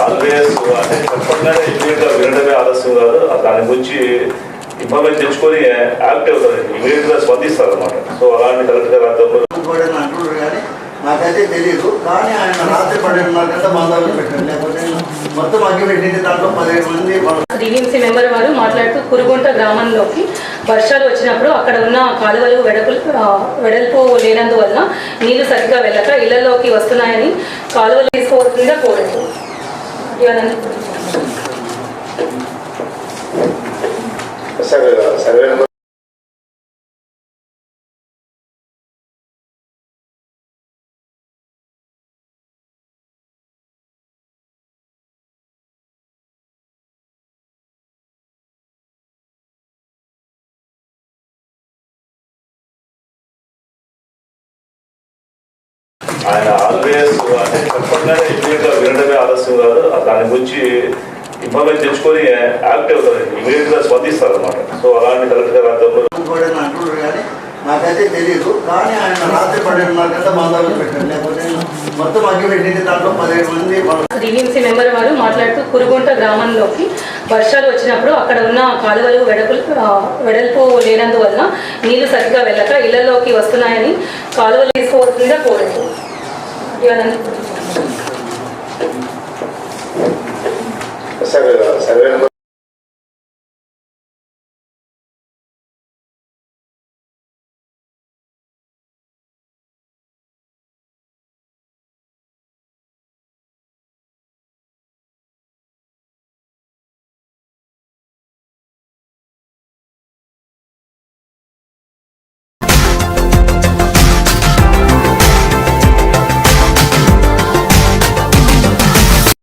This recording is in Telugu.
అంటే చెప్పంగానే ఇమీడియట్గా వినడమే ఆలస్యం కాదు. దాని గురించి ఇన్ఫర్మేషన్ తెచ్చుకొని యాక్ట్ అవుతారు ఇమీడియట్గా స్పందిస్తారు అనమాట సో అలాంటి కలెక్టర్ కానీ నాకైతే తెలియదు కానీ ఆయన రాత్రి పన్నెండున్నర గంట బంధువులు పెట్టారు. లేకపోతే మొత్తం అగ్గి పెట్టింది దాంట్లో పదిహేడు మంది డివిఎంసీ మెంబర్ వారు మాట్లాడుతూ కురుగుంట గ్రామంలోకి వర్షాలు వచ్చినప్పుడు అక్కడ ఉన్న కాలువలు వెడపులు వెడల్పు లేనందువల్ల నీళ్ళు సరిగ్గా వెళ్ళక ఇళ్ళలోకి వస్తున్నాయని కాలువలు తీసుకోవాల్సిందిగా కోరారు Ioanel. Saludos. ఆయన ఆల్వేస్ అంటే చెప్పంగానే ఇమీడియట్గా వినడమే ఆలస్యం కాదు. దాని గురించి ఇన్ఫర్మేషన్ తెచ్చుకొని యాక్ట్ అవుతారు ఇమీడియట్గా స్పందిస్తారు అనమాట సో అలాంటి కలెక్టర్ గారి ఆధ్వర్యంలో కూడా అంటున్నారు కానీ నాకైతే తెలియదు కానీ ఆయన రాత్రి పన్నెండున్నర గంట బంధువులు పెట్టారు. లేకపోతే మొత్తం అగ్గి పెట్టింది దాంట్లో పదిహేడు మంది డివిఎంసీ మెంబర్ వారు మాట్లాడుతూ కురుగుంట గ్రామంలోకి వర్షాలు వచ్చినప్పుడు అక్కడ ఉన్న కాలువలు వెడపులు వెడల్పు లేనందువల్ల నీళ్ళు సరిగ్గా వెళ్ళక ఇళ్ళలోకి వస్తున్నాయని కాలువలు తీసుకోవాల్సిందిగా కోరారు Gracias.